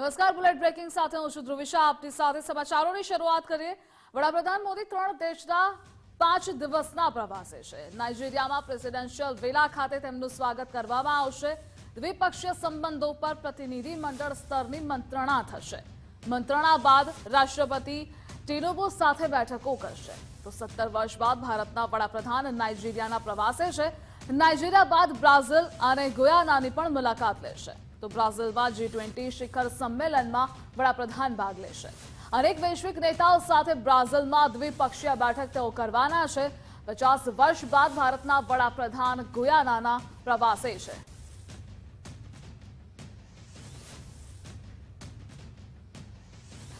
નમસ્કાર, bullet breaking સાથે હું છું ધ્રુવિશા. આપની સાથે સમાચારોની શરૂઆત કરીએ. વડાપ્રધાન મોદી ત્રણ દેશના પાંચ દિવસના પ્રવાસે છે. નાઇજીરિયામાં પ્રેસિડેન્શિયલ વેલા ખાતે તેમનું સ્વાગત કરવામાં આવશે. દ્વિપક્ષીય સંબંધો પર પ્રતિનિધિ મંડળ સ્તરની મંત્રણા થશે. મંત્રણા બાદ રાષ્ટ્રપતિ ટિનુબુ સાથે બેઠકો કરશે. તો સત્તર વર્ષ બાદ ભારતના વડાપ્રધાન નાઇજીરિયાના પ્રવાસે છે. નાઇજીરિયા બાદ બ્રાઝિલ અને ગુયાનાની પણ મુલાકાત લેશે. તો બ્રાઝિલમાં જી ટ્વેન્ટી શિખર સંમેલનમાં વડાપ્રધાન ભાગ લેશે. અનેક વૈશ્વિક નેતાઓ સાથે બ્રાઝિલમાં દ્વિપક્ષીય બેઠક તેઓ કરવાના છે. પચાસ વર્ષ બાદ ભારતના વડાપ્રધાન ગુયાનાના પ્રવાસે છે.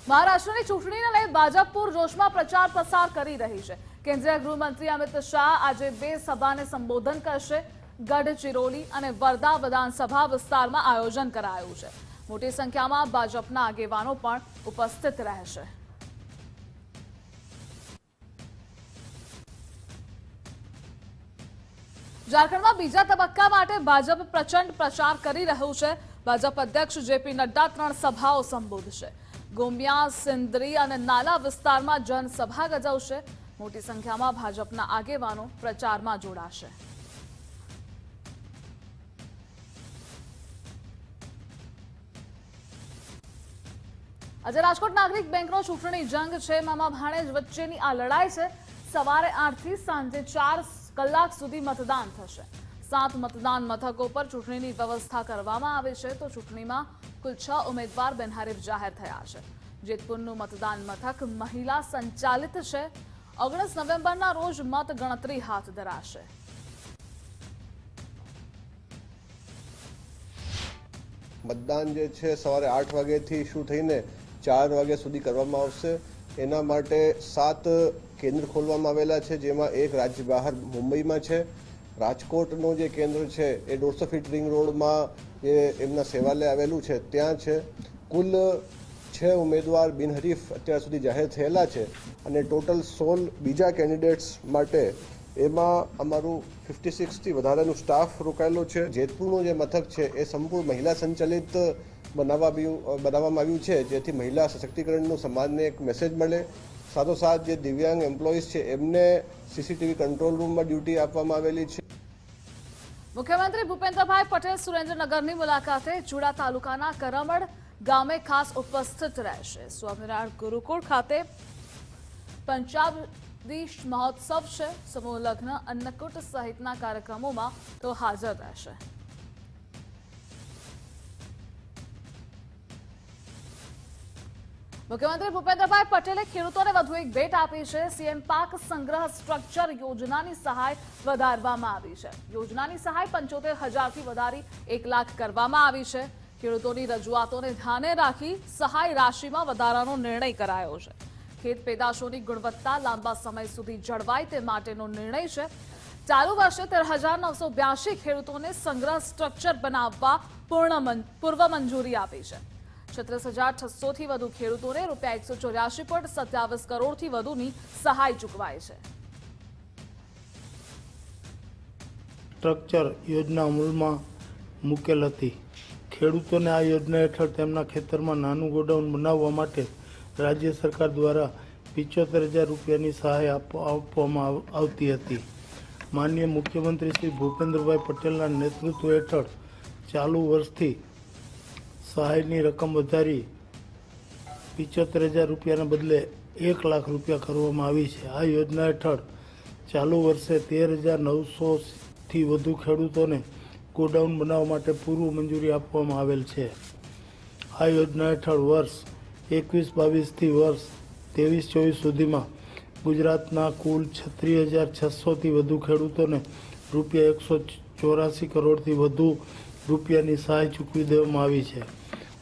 મહારાષ્ટ્રની ચૂંટણીને લઈ ભાજપ પૂરજોશમાં પ્રચાર પ્રસાર કરી રહી છે. કેન્દ્રીય ગૃહમંત્રી અમિત શાહ આજે બે સભાને સંબોધન કરશે. ગઢચિરોલી અને વર્ધા વિધાનસભા વિસ્તારમાં આયોજન કરાયું છે. મોટી સંખ્યામાં ભાજપના આગેવાનો પણ ઉપસ્થિત રહેશે. ઝારખંડમાં બીજા તબક્કા માટે ભાજપ પ્રચંડ પ્રચાર કરી રહ્યું છે. ભાજપ અધ્યક્ષ જેપી નડ્ડા ત્રણ સભાઓ સંબોધશે. ગોમિયા, સિંદરી અને નાલા વિસ્તારમાં જનસભા ગજવશે. મોટી સંખ્યામાં ભાજપના આગેવાનો પ્રચારમાં જોડાશે. આજે રાજકોટ નાગરિક બેંકનો ચૂંટણી જંગ છે. મામા ભાણેજ વચ્ચેની આ લડાઈ છે. સવારે આઠથી સાંજે ચાર કલાક સુધી મતદાન થશે. સાત મતદાન મથકો પર ચૂંટણીની વ્યવસ્થા કરવામાં આવી છે. તો ચૂંટણીમાં કુલ છ ઉમેદવાર બિનહરીફ જાહેર થયા છે. જેતપુરનું મતદાન મથક મહિલા સંચાલિત છે. ઓગણીસ નવેમ્બરના રોજ મત ગણતરી હાથ ધરાશે. મતદાન જે છે સવારે આઠ વાગ્યાથી શું થઈને ચાર વાગ્યા સુધી કરવામાં આવશે. એના માટે સાત કેન્દ્ર ખોલવામાં આવેલા છે, જેમાં એક રાજ્ય બહાર મુંબઈમાં છે. રાજકોટનું જે કેન્દ્ર છે, એ દોઢસો ફીટ રિંગ રોડમાં જે એમના સેવાલય આવેલું છે, ત્યાં છે. કુલ છ ઉમેદવાર બિનહરીફ અત્યાર સુધી જાહેર થયેલા છે અને ટોટલ સોળ બીજા કેન્ડિડેટ્સ માટે એમાં અમારું ફિફ્ટી સિક્સથી વધારાનું સ્ટાફ રોકાયેલો છે. જેતપુરનું જે મથક છે, એ સંપૂર્ણ મહિલા સંચાલિત બનાવવા બનાવવામાં આવ્યું છે, જેથી મહિલા સશક્તિકરણનું સમાજને એક મેસેજ મળે. સાથોસાથ જે દિવ્યાંગ એમ્પ્લોઈઝ છે, એમને સીસીટીવી કંટ્રોલ રૂમમાં ડ્યુટી આપવામાં આવેલી છે. મુખ્યમંત્રી ભૂપેન્દ્રભાઈ પટેલ સુરેન્દ્રનગરની મુલાકાતે ચુડા તાલુકાના કરમડ ગામે ખાસ ઉપસ્થિત રહેશે. સ્વામિનારાયણ ગુરુકુળ ખાતે પંચાબદી મહોત્સવ છે. સમૂહ લગ્ન, અન્નકૂટ સહિતના કાર્યક્રમોમાં તો હાજર રહેશે. મુખ્યમંત્રી ભૂપેન્દ્રભાઈ પટેલે ખેડૂતોને વધુ એક ભેટ આપી છે. સીએમ પાક સંગ્રહ સ્ટ્રક્ચર યોજનાની સહાય વધારવામાં આવી છે. યોજનાની સહાય પંચોતેર હજારથી વધારી એક લાખ કરવામાં આવી છે. ખેડૂતોની રજૂઆતોને ધ્યાને રાખી સહાય રાશિમાં વધારાનો નિર્ણય કરાયો છે. ખેત પેદાશોની ગુણવત્તા લાંબા સમય સુધી જળવાય તે માટેનો નિર્ણય છે. ચાલુ વર્ષે તેર હજાર નવસો બ્યાસી ખેડૂતોને સંગ્રહ સ્ટ્રક્ચર બનાવવા પૂર્ણ પૂર્વ મંજૂરી આપી છે. છત્રીસ હજાર છસોથી વધુ ખેડૂતોને રૂપિયા એકસો ચોર્યાસી પોઈન્ટ સત્યાવીસ કરોડથી વધુની સહાય ચૂકવાય છે. સ્ટ્રક્ચર યોજના અમલમાં મૂકેલ હતી. ખેડૂતોને આ યોજના હેઠળ તેમના ખેતરમાં નાનું ગોડાઉન બનાવવા માટે રાજ્ય સરકાર દ્વારા પિચોતેર હજાર રૂપિયાની સહાય આપ- આપવામાં આવતી હતી. માનનીય મુખ્યમંત્રી શ્રી ભૂપેન્દ્રભાઈ પટેલના નેતૃત્વ હેઠળ ચાલુ વર્ષથી સહાયની રકમ વધારી પિચોતેર હજાર રૂપિયાના બદલે એક લાખ રૂપિયા કરવામાં આવી છે. આ યોજના હેઠળ ચાલુ વર્ષે તેર હજાર નવસોથી વધુ ખેડૂતોને ગોડાઉન બનાવવા માટે પૂર્વ મંજૂરી આપવામાં આવેલ છે. આ યોજના હેઠળ વર્ષ એકવીસ બાવીસથી વર્ષ ત્રેવીસ ચોવીસ સુધીમાં ગુજરાતના કુલ છત્રીસ હજાર છસોથી વધુ ખેડૂતોને રૂપિયા એકસો ચોરાસી કરોડથી વધુ રૂપિયાની સહાય ચૂકવી દેવામાં આવી છે.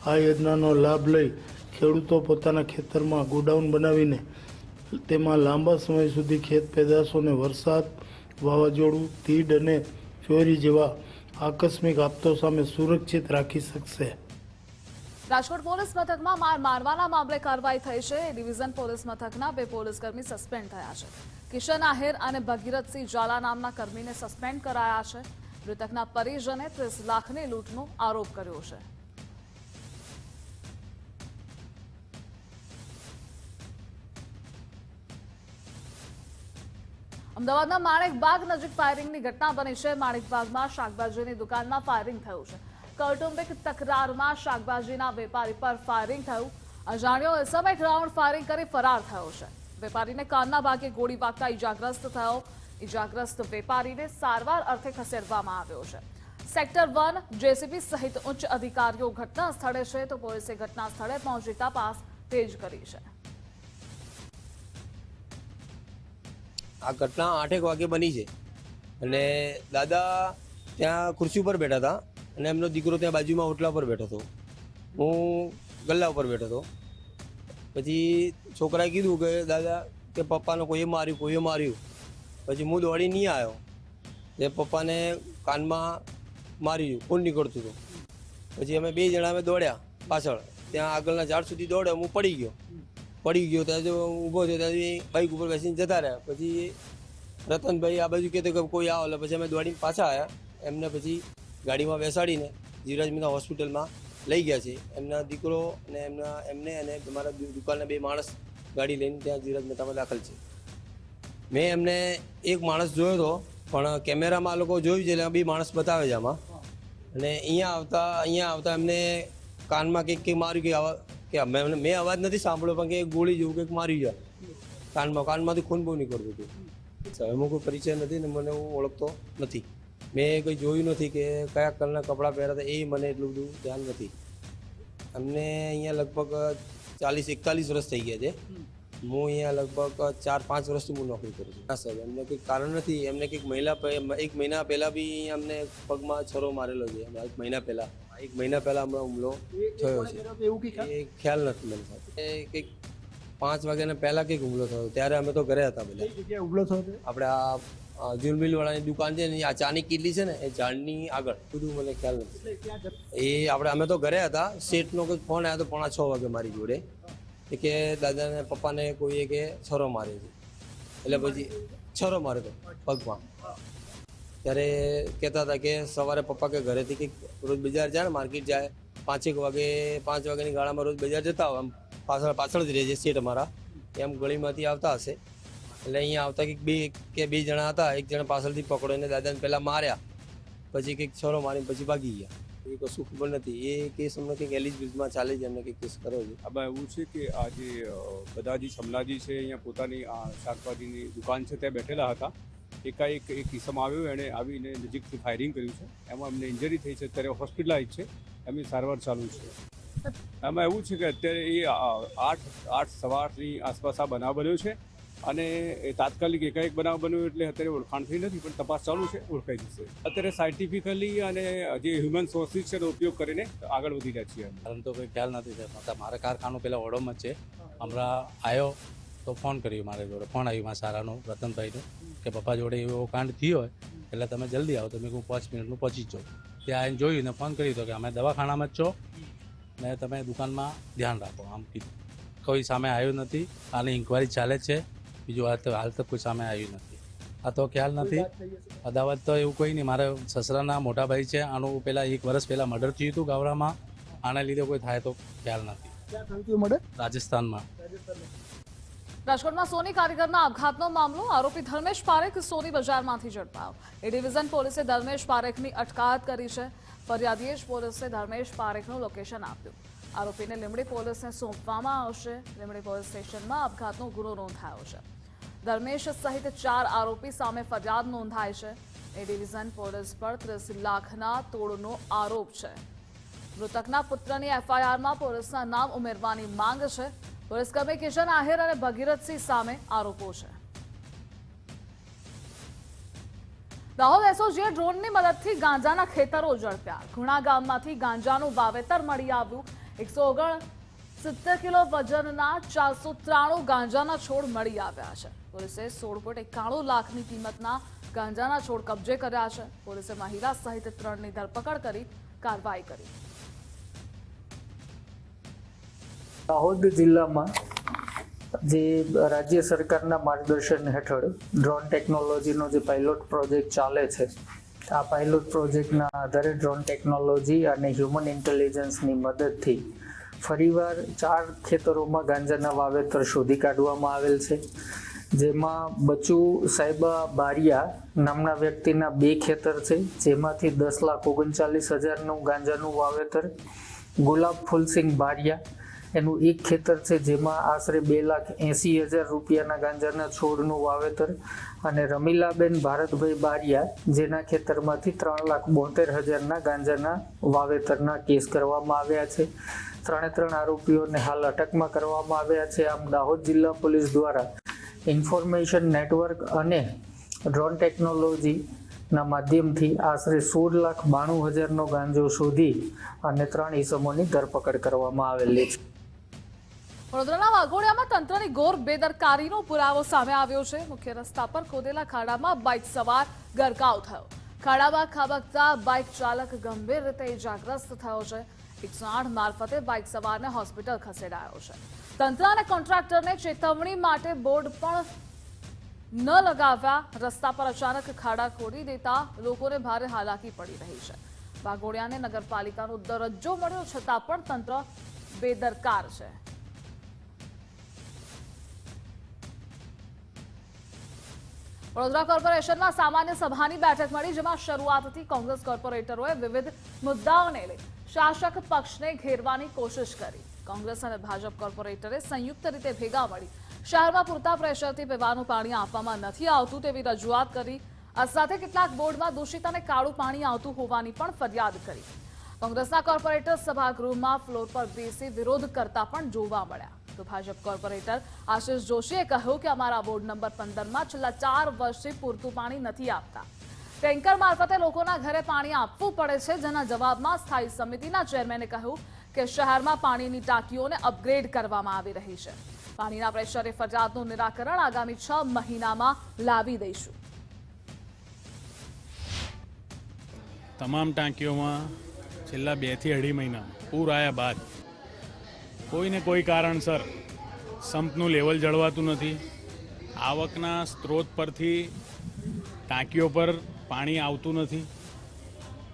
આ યોજનાનો લાભ લઈ ખેડૂતો પોતાના ખેતરમાં ગોડાઉન બનાવીને તેમાં લાંબા સમય સુધી ખેત પેદાશોને વરસાદ, વાવાઝોડું, તીડ અને ચોરી જેવા આકસ્મિક આપતો સામે સુરક્ષિત રાખી શકશે. રાજકોટ પોલીસ મથકમાં માર મારવાના મામલે કાર્યવાહી થઈ છે. ડિવિઝન પોલીસ મથકના બે પોલીસકર્મી સસ્પેન્ડ થયા છે. કિશન આહિર અને ભગીરથસિંહ ઝાલા નામના કર્મીને સસ્પેન્ડ કરાયા છે. મૃતકના પરિજને ત્રીસ લાખની લૂંટનો આરોપ કર્યો છે. અમદાવાદના માણેકબાગ નજીક ફાયરિંગની ઘટના બની છે. માણેકબાગમાં શાકભાજીની દુકાનમાં ફાયરિંગ થયું છે. કૌટુંબિક તકરારમાં શાકભાજીના વેપારી પર ફાયરિંગ થયું. અજાણ્યો સમય રાઉન્ડ ફાયરિંગ કરી ફરાર થયો છે. વેપારીને કાનના ભાગે ગોળી વાગતા ઈજાગ્રસ્ત થયો. ઈજાગ્રસ્ત વેપારીને સારવાર અર્થે ખસેડવામાં આવ્યો છે. સેક્ટર વન જેસીબી સહિત ઉચ્ચ અધિકારીઓ ઘટના સ્થળે છે તો પોલીસે ઘટના સ્થળે પહોંચી તપાસ તેજ કરી છે. આ ઘટના આઠેક વાગે બની છે. અને દાદા ત્યાં ખુરશી ઉપર બેઠા હતા અને એમનો દીકરો ત્યાં બાજુમાં ઓટલા પર બેઠો હતો. હું ગલ્લા ઉપર બેઠો હતો. પછી છોકરાએ કીધું કે દાદા, કે પપ્પાને કોઈએ માર્યું કોઈએ માર્યું. પછી હું દોડી નહીં આવ્યો. એ પપ્પાને કાનમાં માર્યું ખૂન નીકળતું હતું. પછી અમે બે જણા અમે દોડ્યા પાછળ. ત્યાં આગળના ઝાડ સુધી દોડ્યો, હું પડી ગયો. પડી ગયો, ત્યાં જો ઊભો થયો ત્યાંથી બાઈક ઉપર બેસીને જતા રહ્યા. પછી રતનભાઈ આ બાજુ કહેતો કે કોઈ આવો, એટલે પછી અમે દોડીને પાછા આવ્યા. એમને પછી ગાડીમાં બેસાડીને જીવરાજ મહેતા હોસ્પિટલમાં લઈ ગયા છે. એમના દીકરો અને એમના, એમને અને મારા દુકાનના બે માણસ ગાડી લઈને ત્યાં જીવરાજ મહેતામાં દાખલ છે. મેં એમને એક માણસ જોયો હતો પણ કેમેરામાં આ લોકો જોયું છે, એટલે બે માણસ બતાવે છે આમાં. અને અહીંયા આવતા અહીંયા આવતા એમને કાનમાં કંઈક કંઈક માર્યું કે આવા કે અમે મેં અવાજ નથી સાંભળ્યો, પણ કે ગોળી જેવું કંઈક મારી જાય. કાનમાં કાનમાંથી ખૂન બહુ નીકળતું હતું. એમાં કોઈ પરિચય નથી ને મને હું ઓળખતો નથી. મેં કંઈ જોયું નથી કે કયા કલરના કપડાં પહેર્યા હતા, એ મને એટલું બધું ધ્યાન નથી. અમને અહીંયા લગભગ ચાલીસ એકતાલીસ વર્ષ થઈ ગયા છે. હું અહીંયા લગભગ ચાર પાંચ વર્ષથી હું નોકરી કરું છું. હા સર એમને કંઈક કારણ નથી. એમને કંઈક મહિલા એક મહિના પહેલાં બી અમને પગમાં છરો મારેલો છે. એક મહિના પહેલાં. એક મહિના પહેલાં હમણાં હુમલો થયો છે. એ ખ્યાલ નથી મને સાહેબ. એ કંઈક પાંચ વાગ્યાના પહેલાં કંઈક હુમલો થયો ત્યારે અમે તો ઘરે હતા બધા. જગ્યાએ હુમલો થયો હતો? આપણે આ જુલમિલ વાળાની દુકાન છે ને આ ચાની કિલ્લી છે ને એ ઝાડની આગળ. બધું મને ખ્યાલ નથી. એ આપણે અમે તો ઘરે હતા. શેઠનો કંઈક ફોન આવ્યો તો પોણા છ વાગે મારી જોડે. કે દાદાને પપ્પાને કોઈએ કે છરો માર્યો છે. એટલે પછી છરો માર્યો તો પગમાં. ત્યારે કહેતા હતા કે સવારે પપ્પા કે ઘરેથી કંઈક રોજ બજાર જાય માર્કેટ જાય. પાંચેક વાગે, પાંચ વાગ્યાની ગાળામાં રોજ બજાર જતા હોય. આમ પાછળ પાછળ જ રહે છે સેટ અમારા. એમ ગળીમાંથી આવતા હશે. એટલે અહીંયા આવતા કંઈક બે કે બે જણા હતા. એક જણા પાછળથી પકડોને દાદાને પહેલાં માર્યા. પછી કંઈક છોરો મારીને પછી ભાગી ગયા. એ કશું ખબર નથી. એ કેસ અમને કંઈક એલિસ બ્રિજમાં ચાલે છે, એમને કંઈક કેસ કર્યો છે. આમાં એવું છે કે આ જે બધા જે સમલાજી છે, અહીંયા પોતાની, આ શાકભાજીની દુકાન છે, ત્યાં બેઠેલા હતા. એકાએક એક ઇસમ આવ્યો, એણે આવીને નજીકથી ફાયરિંગ કર્યું છે. એમાં એમને ઇન્જરી થઈ છે, અત્યારે હોસ્પિટલાઇઝ છે. એમની સારવાર ચાલુ છે. આમાં એવું છે કે અત્યારે એ આઠ આઠ સવારની આસપાસ આ બનાવ બન્યો છે અને એ તાત્કાલિક એકાએક બનાવ બન્યો એટલે અત્યારે ઓળખાણ થઈ નથી, પણ તપાસ ચાલુ છે, ઓળખાઈ જશે. અત્યારે સાયન્ટિફિકલી અને જે હ્યુમન સોર્સિસ છે એનો ઉપયોગ કરીને આગળ વધી રહ્યા છીએ પરંતુ તો કોઈ ખ્યાલ નથી થતા મારા કારખાનું પેલા ઓડોમાં છે. હમણાં આવ્યો તો ફોન કર્યો મારે જોડે. ફોન આવ્યો મારા સારાનો રતનભાઈનો કે પપ્પા જોડે એવો કાંડ થયો હોય એટલે તમે જલ્દી આવો તો મેં કહું પાંચ મિનિટનું પહોંચી જ જાઓ. ત્યાં આવીને જોયું ને ફોન કર્યો તો કે અમે દવાખાનામાં જ છો ને તમે દુકાનમાં ધ્યાન રાખો આમ કીધું. કોઈ સામે આવ્યું નથી આની ઇન્કવાયરી ચાલે છે બીજું હાલ તો હાલ તો કોઈ સામે આવ્યું નથી. આ તો ખ્યાલ નથી. અદાવત તો એવું કોઈ નહીં મારે સસરાના મોટા ભાઈ છે આનું પહેલાં એક વર્ષ પહેલાં મર્ડર થયું હતું ગાવડામાં આના લીધે કોઈ થાય તો ખ્યાલ નથી. રાજસ્થાનમાં. રાજકોટમાં સોની કારીગરના આપઘાતનો મામલો. આરોપી ધર્મેશ પારેખ સોની બજારમાંથી ઝડપાયો. એ ડિવિઝન પોલીસે ધર્મેશ પારેખની અટકાયત કરી છે. ફરિયાદીએ જ પોલીસે ધર્મેશ પારેખનું લોકેશન આપ્યું. આરોપીને લીંબડી પોલીસને સોંપવામાં આવશે. લીંબડી પોલીસ સ્ટેશનમાં આપઘાતનો ગુનો નોંધાયો છે. ધર્મેશ સહિત ચાર આરોપી સામે ફરિયાદ નોંધાઈ છે. એ ડિવિઝન પોલીસ પર ત્રીસ લાખના તોડનો આરોપ છે. મૃતકના પુત્રની એફઆઈઆરમાં પોલીસના નામ ઉમેરવાની માંગ છે. પોલીસકર્મી કિશન આહિર અને ભગીરથસિંહ સામે આરોપો છે. દાહોદ એસઓજીએ ડ્રોનની મદદથી ગાંજાના ખેતરો ઝડપ્યા. ઘુણા ગામમાંથી ગાંજાનું વાવેતર મળી આવ્યું. એકસો ઓગણ સિત્તેર કિલો વજનના ચારસો ત્રાણું ગાંજાના છોડ મળી આવ્યા છે. પોલીસે સોળ પોઈન્ટ એકાણું લાખની કિંમતના ગાંજાના છોડ કબજે કર્યા છે. પોલીસે મહિલા સહિત ત્રણની ધરપકડ કરી કાર્યવાહી કરી. દાહોદ જિલ્લામાં જે રાજ્ય સરકારના માર્ગદર્શન હેઠળ ડ્રોન ટેકનોલોજીનો જે પાયલોટ પ્રોજેક્ટ ચાલે છે, આ પાયલોટ પ્રોજેક્ટના આધારે ડ્રોન ટેકનોલોજી અને હ્યુમન ઇન્ટેલિજન્સની મદદથી ફરીવાર ચાર ખેતરોમાં ગાંજાના વાવેતર શોધી કાઢવામાં આવેલ છે, જેમાં બચુ સાહેબા બારિયા નામના વ્યક્તિના બે ખેતર છે, જેમાંથી દસ લાખ ઓગણચાલીસ હજારનું ગાંજાનું વાવેતર ગુલાબ ફૂલસિંહ બારિયા એનું એક ખેતર છે જેમાં આશરે બે લાખ એંસી હજાર રૂપિયાના ગાંજાના છોડનું વાવેતર અને રમીલાબેન ભારતભાઈ બારિયા, જેના ખેતરમાંથી ત્રણ લાખ બોતેર હજારના ગાંજાના વાવેતરના કેસ કરવામાં આવ્યા છે. ત્રણે ત્રણ આરોપીઓને હાલ અટકમાં કરવામાં આવ્યા છે. આમ દાહોદ જિલ્લા પોલીસ દ્વારા ઇન્ફોર્મેશન નેટવર્ક અને ડ્રોન ટેકનોલોજીના માધ્યમથી આશરે સોળ લાખ બાણું હજારનો ગાંજો શોધી અને ત્રણ ઈસમોની ધરપકડ કરવામાં આવેલી છે. વડોદરાના વાઘોડિયામાં તંત્રની ઘોર બેદરકારીનો પુરાવો સામે આવ્યો છે. મુખ્ય રસ્તા પર ખોદેલા ખાડામાં બાઇક સવાર ગરકાવ થયો. ખાડામાં ખાબકતા બાઇક ચાલક ગંભીર રીતે ઇજાગ્રસ્ત થયો છે. એકસો આઠ મારફતે બાઇક સવારને હોસ્પિટલ ખસેડાયો છે. તંત્ર અને કોન્ટ્રાક્ટરને ચેતવણી માટે બોર્ડ પણ ન લગાવ્યા. રસ્તા પર અચાનક ખાડા ખોડી દેતા લોકોને ભારે હાલાકી પડી રહી છે. વાઘોડિયાને નગરપાલિકાનો દરજ્જો મળ્યો છતાં પણ તંત્ર બેદરકાર છે. વડોદરા કોર્પોરેશનમાં સામાન્ય સભાની બેઠક મળી, જેમાં શરૂઆતથી કોંગ્રેસ કોર્પોરેટરોએ વિવિધ મુદ્દાઓને લઈ શાસક પક્ષને ઘેરવાની કોશિશ કરી. કોંગ્રેસ અને ભાજપ કોર્પોરેટરે સંયુક્ત રીતે ભેગા મળી શહેરમાં પૂરતા પ્રેશરથી પીવાનું પાણી આપવામાં નથી આવતું તેવી રજૂઆત કરી. આ સાથે કેટલાક બોર્ડમાં દૂષિત અને કાળું પાણી આવતું હોવાની પણ ફરિયાદ કરી. કોંગ્રેસના કોર્પોરેટર સભાગૃહમાં ફ્લોર પર બેસી વિરોધ કરતા પણ જોવા મળ્યા. ભાજપ કોર્પોરેટર આશિષ જોશીએ કહ્યું કે અમારા વોર્ડ નંબર પંદરમાં છેલ્લા ચાર વર્ષથી પૂરતું પાણી નથી આપતા. ટેન્કર મારફતે લોકોના ઘરે પાણી આપવું પડે છે, જેના જવાબમાં સ્થાયી સમિતિના ચેરમેને કહ્યું કે શહેરમાં પાણીની ટાંકીઓને અપગ્રેડ કરવામાં આવી રહી છે. પાણીના પ્રેશરે ફરિયાદનું નિરાકરણ આગામી છ મહિનામાં લાવી દઈશું. તમામ ટાંકીઓમાં છેલ્લા બેથી અઢી મહિના પૂર આવ્યા બાદ કોઈને કોઈ કારણસર સંપનું લેવલ જળવાતું નથી. આવકના સ્ત્રોત પરથી ટાંકીઓ પર પાણી આવતું નથી.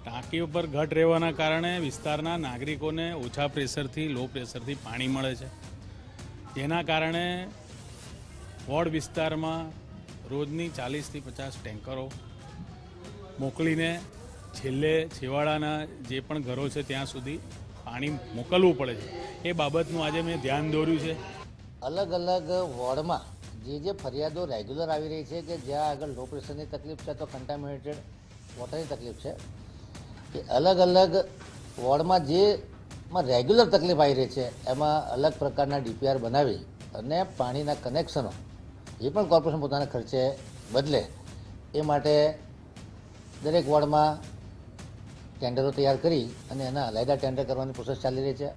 ટાંકીઓ પર ઘટ રહેવાના કારણે વિસ્તારના નાગરિકોને ઓછા પ્રેશરથી, લો પ્રેશરથી પાણી મળે છે. જેના કારણે વોર્ડ વિસ્તારમાં રોજની ચાલીસથી પચાસ ટેન્કરો મોકલીને છેલ્લે છેવાડાના જે પણ ઘરો છે ત્યાં સુધી પાણી મોકલવું પડે છે. એ બાબતનું આજે મેં ધ્યાન દોર્યું છે. અલગ અલગ વોર્ડમાં જે જે ફરિયાદો રેગ્યુલર આવી રહી છે કે જ્યાં આગળ લો પ્રેશરની તકલીફ છે તો કન્ટામિનેટેડ વોટરની તકલીફ છે. કે અલગ અલગ વોર્ડમાં જેમાં રેગ્યુલર તકલીફ આવી રહી છે એમાં અલગ પ્રકારના ડીપીઆર બનાવી અને પાણીના કનેક્શનો એ પણ કોર્પોરેશન પોતાના ખર્ચે બદલે એ માટે દરેક વોર્ડમાં ટેન્ડરો તૈયાર કરી અને એના અલાયદા ટેન્ડર કરવાની પ્રોસેસ ચાલી રહી છે.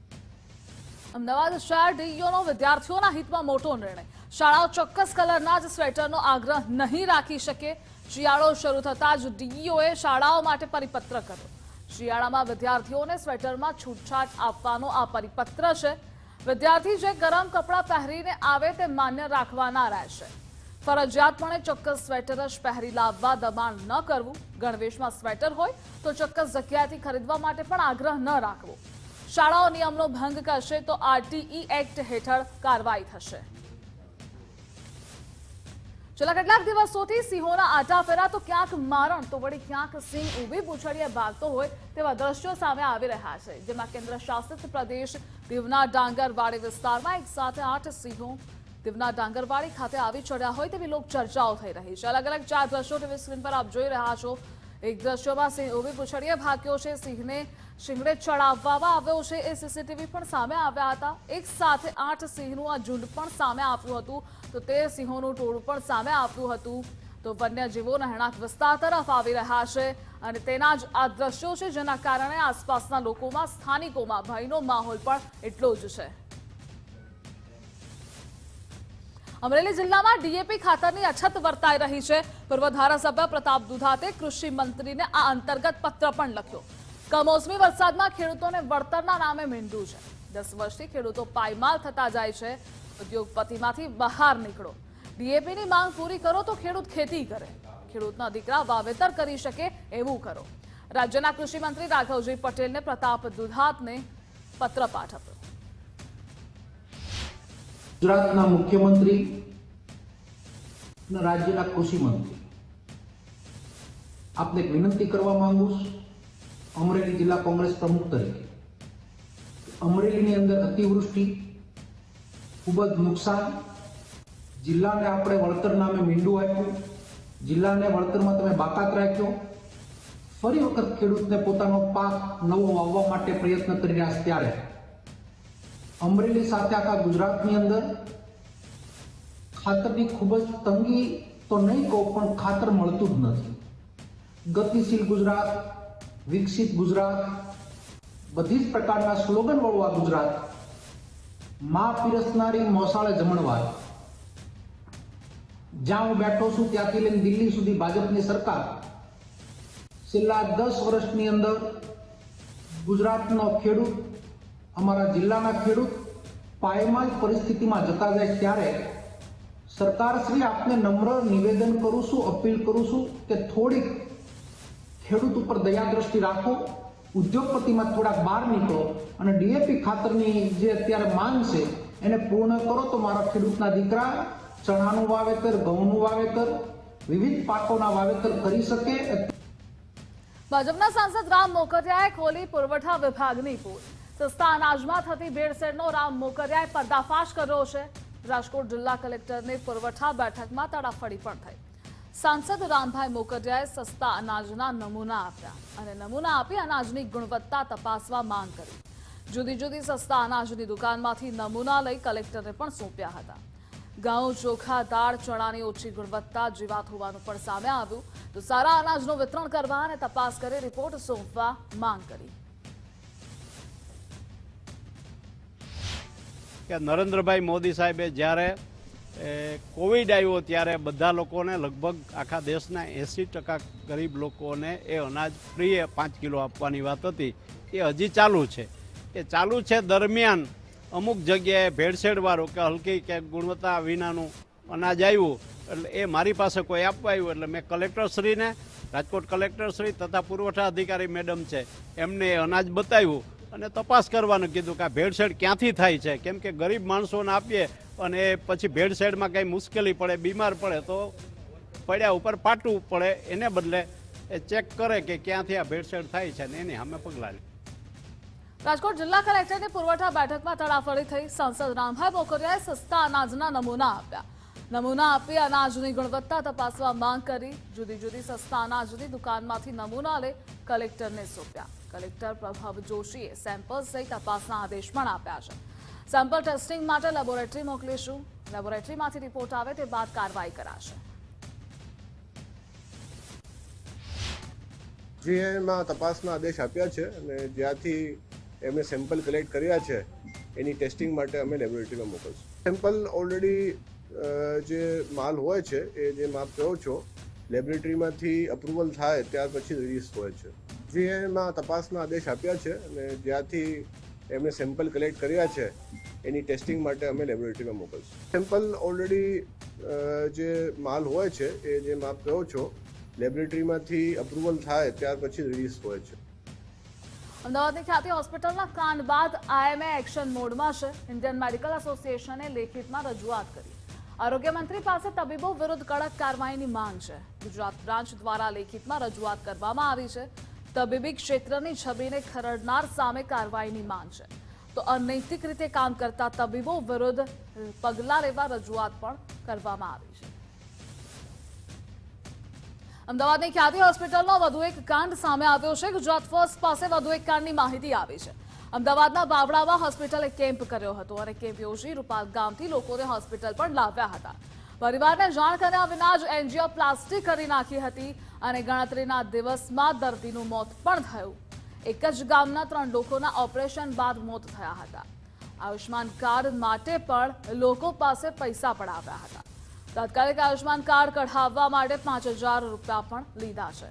અમદાવાદ શહેર ડીઈઓનો વિદ્યાર્થીઓના હિતમાં મોટો નિર્ણય. શાળાઓ ચોક્કસ કલરના જ સ્વેટરનો આગ્રહ નહીં રાખી શકે. શિયાળો શરૂ થતાં જ ડીઈઓએ શાળાઓ માટે પરિપત્ર કર્યો. શિયાળામાં વિદ્યાર્થીઓને સ્વેટરમાં છૂટછાટ આપવાનો આ પરિપત્ર છે. વિદ્યાર્થી જે ગરમ કપડાં પહેરીને આવે તે માન્ય રાખવાના રહેશે. ફરજિયાતપણે ચોક્કસ સ્વેટર જ પહેરી લાવવા દબાણ ન કરવું. ગણવેશમાં સ્વેટર હોય તો ચોક્કસ જગ્યાએથી ખરીદવા માટે પણ આગ્રહ ન રાખવો. શાળાઓ નિયમનો ભંગ કરશે તો આરટીઈ એક્ટ હેઠળ કાર્યવાહી થશે. છેલ્લા કેટલાક દિવસોથી સિંહોના આટાફેરા તો ક્યાંક મારણ તો વળી ક્યાંક સિંહ ઊભી પૂછડીએ ભાગતો હોય તેવા દ્રશ્યો સામે આવી રહ્યા છે, જેમાં કેન્દ્ર શાસિત પ્રદેશ દીવના ડાંગરવાડી વિસ્તારમાં એક સાથે આઠ સિંહો દીવના ડાંગરવાડી ખાતે આવી ચડ્યા હોય તેવી લોક ચર્ચાઓ થઈ રહી છે. અલગ અલગ ચાર દ્રશ્યો ટીવી સ્ક્રીન પર આપ જોઈ રહ્યા છો. એક દ્રશ્યોમાં સિંહ ઊભી પૂછડીએ ભાગ્યો છે. સિંહને શિંગડે ચડાવવામાં આવ્યો છે. એ સીસીટીવી પણ સામે આવ્યા હતા. એક સાથે આઠ સિંહનું આ ઝુંડ પણ સામે આવ્યું હતું. તો તે સિંહોનું ટોળું પણ સામે આવ્યું હતું. તો વન્યજીવો રહેણાંક વિસ્તાર તરફ આવી રહ્યા છે અને તેના જ આ દ્રશ્યો છે જેના કારણે આસપાસના લોકોમાં, સ્થાનિકોમાં ભયનો માહોલ પણ એટલો જ છે. અમરેલી જિલ્લામાં ડીએપી ખાતરની અછત વર્તાઈ રહી છે. પૂર્વ ધારાસભ્ય પ્રતાપ દુધાતે કૃષિ મંત્રીને આ અંતર્ગત પત્ર પણ લખ્યો. કમોસમી વરસાદમાં ખેડૂતોને વળતરના નામે મીંડું છે. દસ વર્ષથી ખેડૂતો પાયમાલ થતા જાય છે. ઉદ્યોગપતિમાંથી બહાર નીકળો. ડીએપીની માંગ પૂરી કરો તો ખેડૂત ખેતી કરે. ખેડૂતના દીકરા વાવેતર કરી શકે એવું કરો. રાજ્યના કૃષિ મંત્રી રાઘવજી પટેલને પ્રતાપ દુધાતને પત્ર પાઠવ્યો ગુજરાતના મુખ્યમંત્રી રાજ્યના કૃષિ મંત્રી. આપને એક વિનંતી કરવા માંગુ છું, અમરેલી જિલ્લા કોંગ્રેસ પ્રમુખ તરીકે. અમરેલીની અંદર અતિવૃષ્ટિ ખૂબ જ નુકસાન. જિલ્લાને આપણે વળતર નામે મીંડું આપ્યું. જિલ્લાને વળતરમાં તમે બાકાત રાખ્યો. ફરી વખત ખેડૂતને પોતાનો પાક નવો વાવવા માટે પ્રયત્ન કરી રહ્યા ત્યારે. અમરેલી સાથે આખા ગુજરાતની અંદર ખાતરની ખૂબ જ તંગી તો નહીં કહું, પણ ખાતર મળતું જ નથી. ગતિશીલ ગુજરાત, વિકસિત ગુજરાત, બધી જ પ્રકારના સ્લોગન વાળું આ ગુજરાતમાં પીરસનારી મોસાળે જમણવાર. જ્યાં હું બેઠો છું ત્યાંથી લઈને દિલ્હી સુધી ભાજપની સરકાર. છેલ્લા દસ વર્ષની અંદર ગુજરાતનો ખેડૂત અમારા જિલ્લાના ખેડૂત પાયમાલ પરિસ્થિતિમાં જતા જાય ત્યારે સરકારશ્રી આપને નમ્ર નિવેદન કરું છું, અપીલ કરું છું કે થોડીક ખેડૂત ઉપર દયા દ્રષ્ટિ રાખો, ઉદ્યોગપતિમાં થોડાક બહાર નીકળો અને ડીએપી ખાતરની જે અત્યારે માંગ છે એને પૂર્ણ કરો તો મારા ખેડૂતના દીકરા ચણાનું વાવેતર, ઘઉંનું વાવેતર, વિવિધ પાકોના વાવેતર કરી શકે. ભાજપના સાંસદ રામ મોકરિયાએ ખોલી પુરવઠા વિભાગની પોલ. સસ્તા અનાજમાં થતી ભેળસેળનો રામ મોકરિયાએ પર્દાફાશ કર્યો છે. રાજકોટ જિલ્લા કલેક્ટરની પુરવઠા બેઠકમાં તડાફડી પણ થઈ. સાંસદ રામભાઈ મોકરિયાએ સસ્તા અનાજના નમૂના આપ્યા અને નમૂના આપી અનાજની ગુણવત્તા તપાસવા માંગ કરી. જુદી જુદી સસ્તા અનાજની દુકાનમાંથી નમૂના લઈ કલેક્ટરને પણ સોંપ્યા હતા. ઘઉં ચોખા, દાળ, ચણાની ઓછી ગુણવત્તા જીવાત હોવાનું પણ સામે આવ્યું. તો સારા અનાજનું વિતરણ કરવા અને તપાસ કરી રિપોર્ટ સોંપવા માંગ કરી. કે નરેન્દ્રભાઈ મોદી સાહેબે જ્યારે કોવિડ આવ્યો ત્યારે બધા લોકોને લગભગ આખા દેશના એંસી ટકા ગરીબ લોકોને એ અનાજ ફ્રીએ પાંચ કિલો આપવાની વાત હતી. એ હજી ચાલુ છે. એ ચાલુ છે દરમિયાન અમુક જગ્યાએ ભેળસેળવાળું કે હલકી કે ગુણવત્તા વિનાનું અનાજ આવ્યું. એટલે એ મારી પાસે કોઈ આપવા આવ્યું. એટલે મેં કલેક્ટરશ્રીને, રાજકોટ કલેક્ટરશ્રી તથા પુરવઠા અધિકારી મેડમ છે, એમને એ અનાજ બતાવ્યું. અને તપાસ કરવાનું કીધું કે આ ભેળસેળ ક્યાંથી થાય છે? કેમ કે ગરીબ માણસોને આપીએ અને પછી ભેળસેળમાં કંઈ મુશ્કેલી પડે, બીમાર પડે, તો પડ્યા ઉપર પાટવું પડે, એને બદલે એ ચેક કરે કે ક્યાંથી આ ભેળસેળ થાય છે ને એની સામે પગલાં લે. રાજકોટ જિલ્લા કલેક્ટરની પુરવઠા બેઠકમાં તડાફડી થઈ સાંસદ રામભાઈ મોકરિયાએ સસ્તા અનાજના નમૂના આપ્યા. નમૂના આપી અનાજની ગુણવત્તા તપાસવા માંગ કરી. જુદી જુદી સસ્તા અનાજની દુકાનમાંથી નમૂના લઈ કલેક્ટરને સોંપ્યા. કલેક્ટર પ્રભાવ જોશીએ સેમ્પલ સહિત તપાસના આદેશ પણ આપ્યા છે. સેમ્પલ ટેસ્ટિંગ માટે લેબોરેટરી મોકલીશું. લેબોરેટરીમાંથી રિપોર્ટ આવે તે બાદ કાર્યવાહી કરાશે. જીએમાં તપાસના આદેશ આપ્યા છે અને જ્યાંથી એમણે સેમ્પલ કલેક્ટ કર્યા છે, એની ટેસ્ટિંગ માટે અમે લેબોરેટરીમાં મોકલશું. સેમ્પલ ઓલરેડી જે માલ હોય છે, એ જે માપ કહો છો, લેબોરેટરીમાંથી અપ્રુવલ થાય ત્યાર પછી રિલીઝ હોય છે. જેમાં તપાસના આદેશ આપ્યા છે અને જ્યાંથી એમણે સેમ્પલ કલેક્ટ કર્યા છે, એની ટેસ્ટિંગ માટે અમે લેબોરેટરીમાં મોકલશું. સેમ્પલ ઓલરેડી જે માલ હોય છે, એ જે માપ કહો છો, લેબોરેટરીમાંથી અપ્રુવલ થાય ત્યાર પછી રિલીઝ હોય છે. અમદાવાદની ખ્યાતિ હોસ્પિટલના કાંડ બાદ આઈએમએ એક્શન મોડમાં છે. ઇન્ડિયન મેડિકલ એસોસિએશને લેખિતમાં રજૂઆત કરી. આરોગ્ય મંત્રી પાસે તબીબો વિરુદ્ધ કડક કાર્યવાહીની માંગ છે. ગુજરાત બ્રાન્ચ દ્વારા લેખિતમાં રજૂઆત કરવામાં આવી છે. તબીબી ક્ષેત્રની છબીને ખરડનાર સામે કાર્યવાહીની માંગ છે. તો અનૈતિક રીતે કામ કરતા તબીબો વિરુદ્ધ પગલાં લેવા રજૂઆત પણ કરવામાં આવી છે. અમદાવાદની ખ્યાતિ હોસ્પિટલનો વધુ એક કાંડ સામે આવ્યો છે. ગુજરાત ફર્સ્ટ પાસે વધુ એક કાંડની માહિતી આવી છે. અમદાવાદના બાવળામાં હોસ્પિટલે કેમ્પ કર્યો હતો અને કેમ્પ યોજી રૂપાલ ગામથી લોકોને હોસ્પિટલ પણ લાવ્યા હતા. પરિવારને જાણ કર્યા વિના જ એન્જિયોપ્લાસ્ટી કરી નાખી હતી અને ગણતરીના દિવસમાં દર્દીનું મોત પણ થયું. એક જ ગામના ત્રણ લોકોના ઓપરેશન બાદ મોત થયા હતા. આયુષ્માન કાર્ડ માટે પણ લોકો પાસે પૈસા પડાવ્યા હતા. તાત્કાલિક આયુષ્માન કાર્ડ કઢાવવા માટે પાંચ રૂપિયા પણ લીધા છે.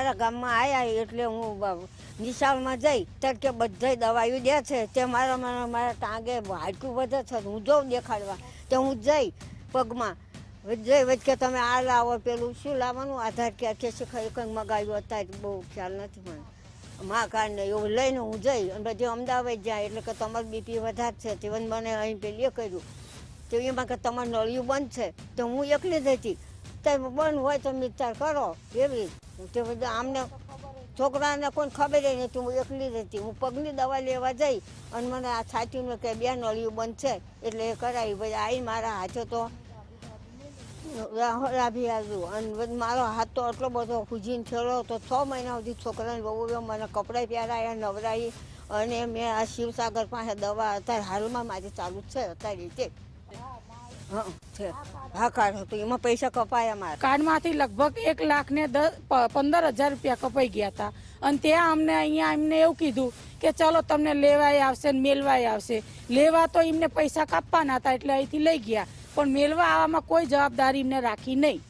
મારા ગામમાં આવ્યા એટલે હું નિશાળમાં જઈ તડકે બધાય દવાઈઓ દે છે, તે મારા મારા મારા ટાંગે હાડકું વધે છે, હું જોઉં દેખાડવા. તો હું જઈ પગમાં. જઈ, વચ્ચે તમે આ લાવો, પેલું શું લાવવાનું? આધાર કાર્ડ કે શું ખરી કંઈક મગાવ્યું અત્યારે બહુ ખ્યાલ નથી મને. મા કાર્ડને એવું લઈને હું જઈ, અને પછી અમદાવાદ જાય, એટલે કે તમારું બીપી વધારે છે તે મને અહીં પેલી કર્યું. તો એમાં કે તમારું નળિયું બંધ છે, તો હું એકલી જ હતી. તમે બંધ હોય તો વિચાર કરો, એવી. તે બધા આમને છોકરાને કોઈ ખબર ય નથી, હું એકલી જ હતી હું પગની દવા લેવા જઈ અને મને આ છાતીનું કે બે નળિયું બંધ છે એટલે એ કરાવી ભાઈ આવી મારા હાથે તો રાભી આવ્યું. અને મારો હાથ તો એટલો બધો ખૂજીને થયેલો તો છ મહિના સુધી છોકરાને બહુ મને કપડાં પહેરાયા નવરાવી અને મેં આ શિવસાગર પાસે દવા અત્યારે હાલમાં મારી ચાલુ જ છે અત્યારે રીતે. છે. હા કાર્ડ હતું એમાં પૈસા કપાયા મારા. કાર્ડમાંથી લગભગ એક લાખ ને દસ પંદર હજાર રૂપિયા કપાઈ ગયા હતા અને ત્યાં અમને અહીંયા એમને એવું કીધું કે ચલો તમને લેવાય આવશે ને મેલવાય આવશે. લેવા તો એમને પૈસા કાપવાના હતા એટલે અહીંથી લઈ ગયા. પણ મેળવા આવવામાં કોઈ જવાબદારી એમને રાખી નહીં.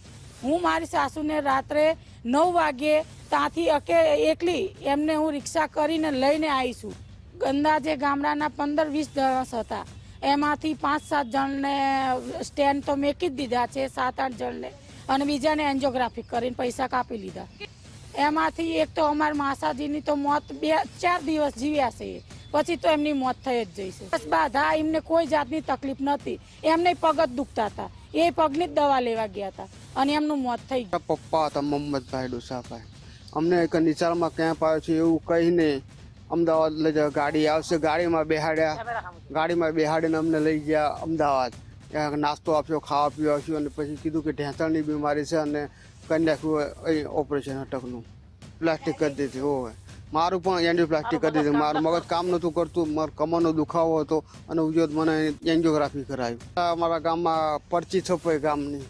હું મારી સાસુને રાત્રે નવ વાગે ત્યાંથી અકે, એકલી એમને હું રિક્ષા કરીને લઈને આવીશું. અંદાજે ગામડાના પંદર વીસ જણસ હતા. એમાંથી પાંચ સાત જણને સ્ટેન્ડ તો મેકી જ દીધા છે, સાત આઠ જણને. અને બીજાને એન્જિયોગ્રાફી કરીને પૈસા કાપી લીધા. એમાંથી એક તો અમારા માસાજીની તો મોત બે, ચાર દિવસ જીવ્યા છે. પછી તો એમની મોત થઈ જ જઈ બસ બાધા, એમને કોઈ જાતની તકલીફ નથી એમને પગ જ દુખતા હતા. એ પગની જ દવા લેવા ગયા હતા. અને એમનું મોત થઈ ગયું. પપ્પા હતા મોહમ્મદભાઈ ડોસાભાઈ. અમને એક નિશાળમાં કેમ્પ આવ્યો છે, એવું કહીને અમદાવાદ લઈ જાઓ ગાડી આવશે. ગાડીમાં બેહાડ્યા. ગાડીમાં બેહાડીને અમને લઈ ગયા અમદાવાદ. ત્યાં નાસ્તો આપ્યો ખાવા પીવા આપ્યું અને પછી કીધું કે ઢેંચણની બીમારી છે અને કરી નાખ્યું અહીં ઓપરેશન અટકનું. પ્લાસ્ટિક કરી દીધી હોય મારું પણ એન્જિયો પ્લાસ્ટિક કરી દીધું. મારું મગજ કામ નહોતું કરતું. મારો કમરનો દુખાવો હતો અને ઉજોત મને એન્જિયોગ્રાફી કરાવી. અમારા ગામમાં પરચી છપાઈ ગામની.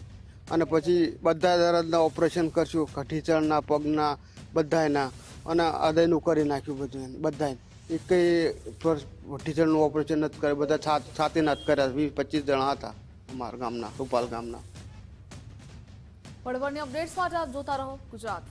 અને પછી બધા દર્દના ઓપરેશન કરશું. કઠીચણના પગના બધાયના. અને હૃદયનું કરી નાખ્યું બધું એને બધાએ એક ટીચરનું ઓપરેશન નથી કર્યું, બધા છાત છાતી નથી કર્યા વીસ, પચીસ જણા હતા અમારા ગામના, રૂપાલ ગામના. પડવળની અપડેટ્સ માટે આપ જોતા રહો ગુજરાત